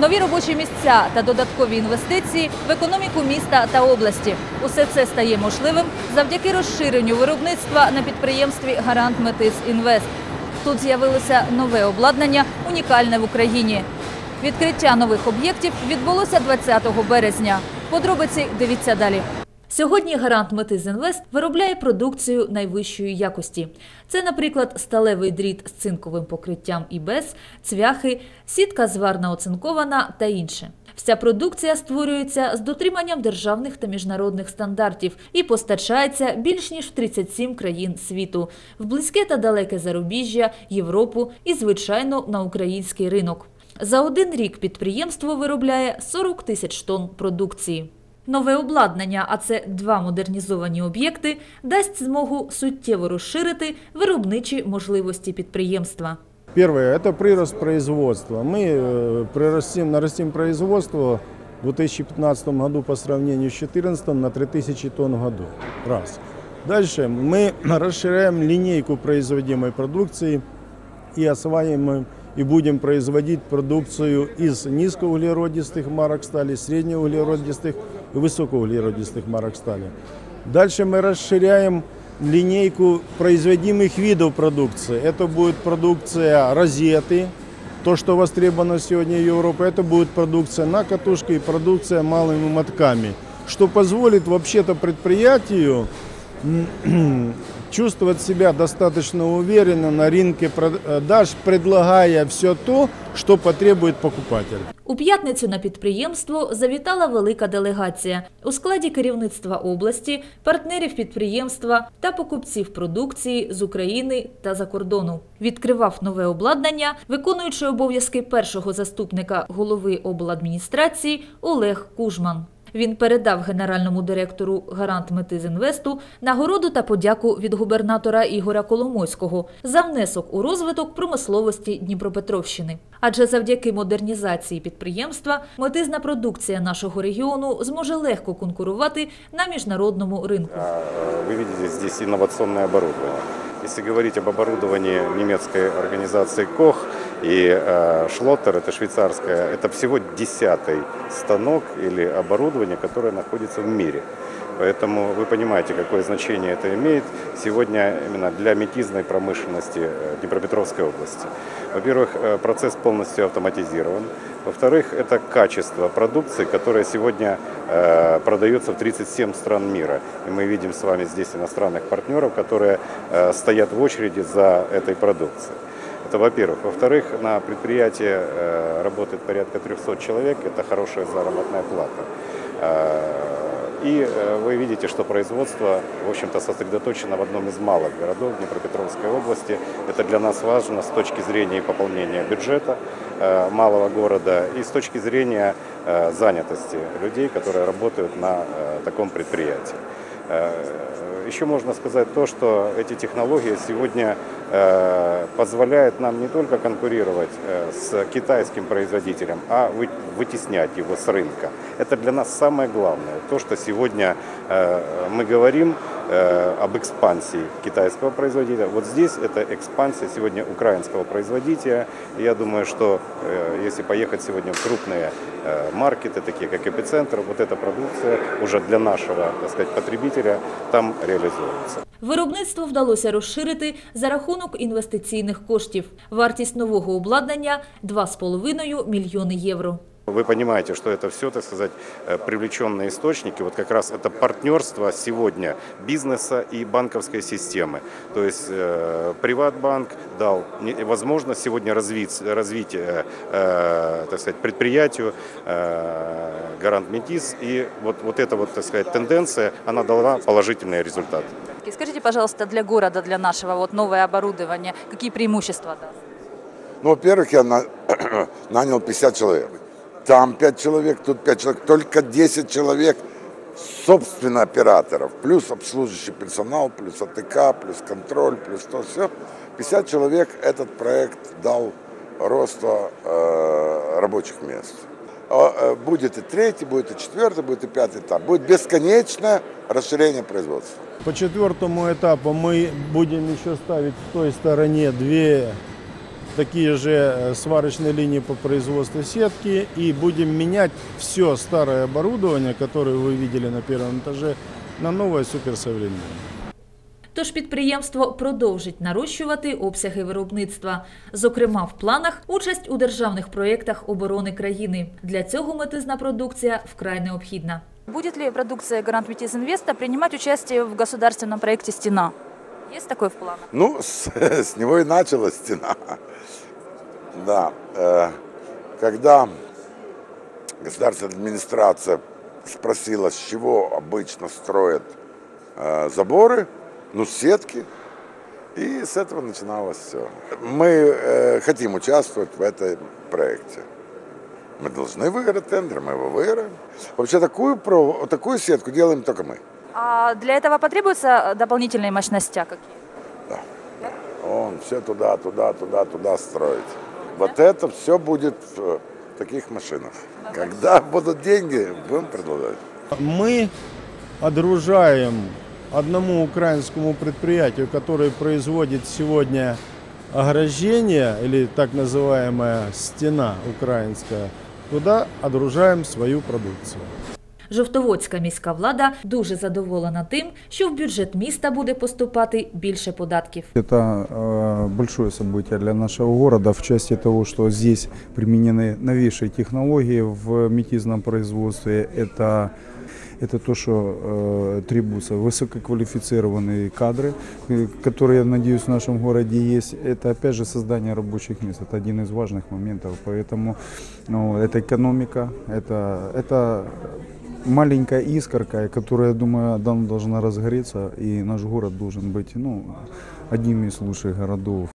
нові робочі місця та додаткові інвестиції в економіку міста та області. Усе це стає можливим завдяки розширенню виробництва на підприємстві Гарант Метис Інвест. Тут з'явилося нове обладнання, унікальне в Україні. Відкриття нових об'єктів відбулося 20 березня. Подробиці дивіться далі. Сьогодні гарант Метиз Інвест виробляє продукцію найвищої якості. Це, наприклад, сталевий дріт з цинковим покриттям і без, цвяхи, сітка зварна оцинкована та інше. Вся продукція створюється з дотриманням державних та міжнародних стандартів і постачається більш ніж в 37 країн світу, в близьке та далеке зарубіжжя, Європу і, звичайно, на український ринок. За один рік підприємство виробляє 40 тисяч тонн продукції. Нове обладнання, а це два модернізовані об'єкти, дасть змогу суттєво розширити виробничі можливості підприємства. Первое – это прирост производства. Мы э, прирастим, нарастим производство в 2015 году по сравнению с 2014 на 3000 тонн в году. Раз. Дальше мы расширяем линейку производимой продукции и осваиваем и будем производить продукцию из низкоуглеродистых марок стали, среднеуглеродистых и высокоуглеродистых марок стали. Дальше мы расширяем линейку производимых видов продукции. Это будет продукция розеты, то, что востребовано сегодня в Европе, это будет продукция на катушке и продукция малыми мотками, что позволит вообще-то предприятию чувствовать себя достаточно уверенно на рынке продаж, предлагая все то, что потребует покупатель. У п'ятницю на підприємство завітала велика делегація у складі керівництва області, партнерів підприємства та покупців продукції з України та за кордону. Відкривав нове обладнання, виконуючи обов'язки першого заступника голови обладміністрації Олег Кужман. Він передав генеральному директору Гарант Метизінвесту нагороду та подяку від губернатора Ігоря Коломойського за внесок у розвиток промисловості Дніпропетровщини. Адже завдяки модернізації підприємства метизна продукція нашого регіону зможе легко конкурувати на міжнародному ринку. Вы видите здесь инновационное оборудование. Если говорить об оборудовании немецкой организации КОХ и э, Шлоттер, это швейцарская, это всего десятый станок или оборудование, которое находится в мире. Поэтому вы понимаете, какое значение это имеет сегодня именно для метизной промышленности э, Днепропетровской области. Во-первых, э, процесс полностью автоматизирован. Во-вторых, это качество продукции, которая сегодня э, продается в 37 стран мира. И мы видим с вами здесь иностранных партнеров, которые стоят в очереди за этой продукцией. Это во-первых. Во-вторых, на предприятии э, работает порядка 300 человек, это хорошая заработная плата. Э, И э, вы видите, что производство, в общем-то, сосредоточено в одном из малых городов Днепропетровской области. Это для нас важно с точки зрения пополнения бюджета малого города и с точки зрения занятости людей, которые работают на таком предприятии. Э, Еще можно сказать то, что эти технологии сегодня э, позволяют нам не только конкурировать э, с китайским производителем, а вы- вытеснять его с рынка. Это для нас самое главное. То, что сегодня мы говорим об экспансии китайского производителя. Вот здесь это экспансия сегодня украинского производителя. И я думаю, что э, если поехать сегодня в крупные э, маркеты, такие как Эпицентр, вот эта продукция уже для нашего, так сказать, потребителя там реализуется. Виробництво вдалося розширити за рахунок інвестиційних коштів. Вартість нового обладнання 2,5 мільйони євро. Вы понимаете, что это все, так сказать, э, привлеченные источники. Вот как раз это партнерство сегодня бизнеса и банковской системы. То есть э, Приватбанк дал возможность сегодня развить, развить э, э, так сказать, предприятию э, Гарант Метис. И вот, вот эта вот, так сказать, тенденция, она дала положительные результаты. Скажите, пожалуйста, для города, для нашего вот новое оборудование, какие преимущества даст? Ну, во-первых, я на- нанял 50 человек. Там 5 человек, тут 5 человек. Только 10 человек, собственно, операторов. Плюс обслуживающий персонал, плюс АТК, плюс контроль, плюс то все. 50 человек этот проект дал роста э, рабочих мест. А, э, Будет и третий, будет и четвертый, будет и пятый этап. Будет бесконечное расширение производства. По четвертому этапу мы будем еще ставить в той стороне две такие же э, сварочные линии по производству сетки и будем менять все старое оборудование, которое вы видели на первом этаже, на новое суперсовременное. Тож підприємство продовжить нарощувати обсяги виробництва. Зокрема, в планах участь у державних проєктах оборони країни. Для цього метизна продукція вкрай необхідна. Будет ли продукция Гарант Метиз Инвеста принимать участие в государственном проекте «Стена»? Есть такое в планах? Ну, с, с него и началась стена. Да. э, Когда государственная администрация спросила, с чего обычно строят э, заборы, ну, сетки, и с этого начиналось все. Мы э, хотим участвовать в этом проекте. Мы должны выиграть тендер, мы его выиграем. Вообще такую, такую сетку делаем только мы. А для этого потребуются дополнительные мощности какие? Он все туда, туда, туда, туда строить. Вот это все будет в таких машинах. Когда будут деньги, будем предлагать. Мы одружаем одному украинскому предприятию, которое производит сегодня ограждение или так называемая стена украинская, туда одружаем свою продукцию. Жовтоводська міська влада дуже задоволена тим, що в бюджет міста буде поступати більше податків. Это э, большое событие для нашего города в части того, что здесь применены новейшие технологии в метизном производстве. Это это то, что э, требуются высококвалифицированные кадры, э, которые, я надеюсь, в нашем городе есть. Это, опять же, создание рабочих мест. Это один из важных моментов. Поэтому ну, это экономика, это, это маленькая искорка, которая, я думаю, давно должна разгореться, и наш город должен быть ну, одним из лучших городов